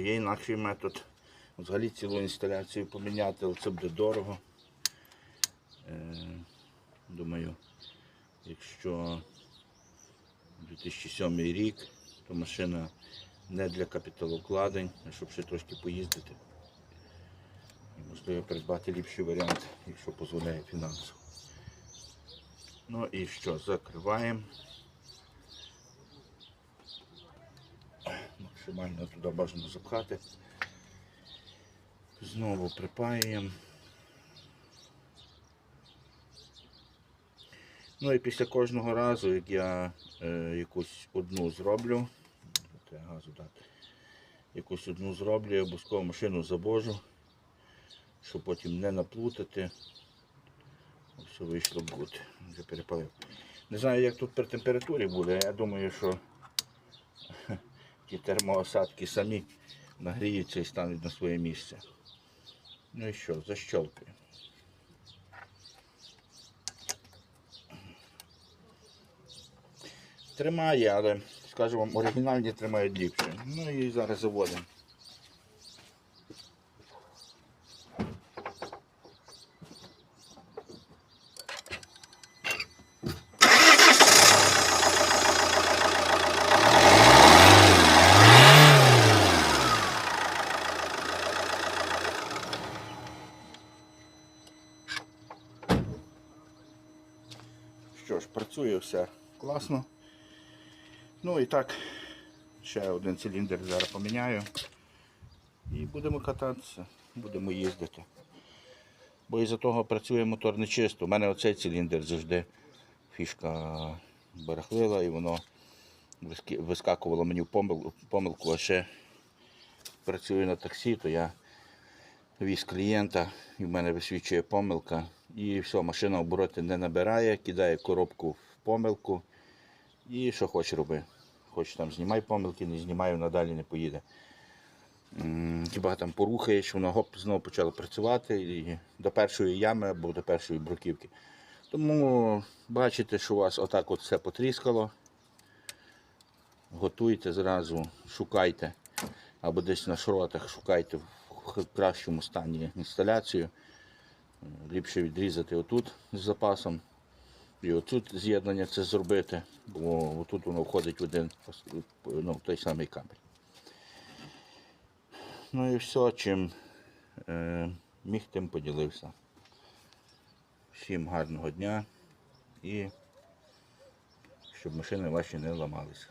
Є інакший метод. Взагалі цілу інсталяцію поміняти, але це буде дорого. Е, думаю, якщо 2007 рік, то машина не для капіталовкладень, а щоб ще трошки поїздити. І, Можливо, придбати ліпший варіант, якщо дозволяє фінансово. Ну і що, закриваємо. Максимально туди бажано запхати. Знову припаюємо. Ну і після кожного разу, як я е, якусь одну зроблю, газу дати, якусь одну зроблю, я обов'язково машину завожу, щоб потім не наплутати. Все вийшло гуд. Вже перепалив. Не знаю, як тут при температурі буде, я думаю, що ті термоосадки самі нагріються і стануть на своє місце. Ну і що, защелкаю. Тримає, але, скажу вам, оригінальні тримають ліпше. Ну і зараз заводимо. Що ж, працює все класно. Ну і так, ще один циліндр зараз поміняю. І будемо кататися, будемо їздити. Бо із-за того працює мотор не чисто. У мене оцей циліндр завжди фішка барахлила і воно вискакувало мені в помилку, а ще працюю на таксі, то я віз клієнта і в мене висвічує помилка. І все, машина обороти не набирає, кидає коробку в помилку. І що хочеш роби. Хоч там знімай помилки, не знімай, надалі не поїде. Хіба там порухаєш, воно гоп, знову почало працювати і до першої ями або до першої бруківки. Тому бачите, що у вас отак от все потріскало. Готуйте зразу, шукайте або десь на шротах шукайте в кращому стані інсталяцію. Ліпше відрізати отут з запасом. І отут з'єднання це зробити, бо отут воно входить в один ну, той самий кабель. Ну і все, чим е, міг, тим поділився. Всім гарного дня і щоб машини ваші не ламалися.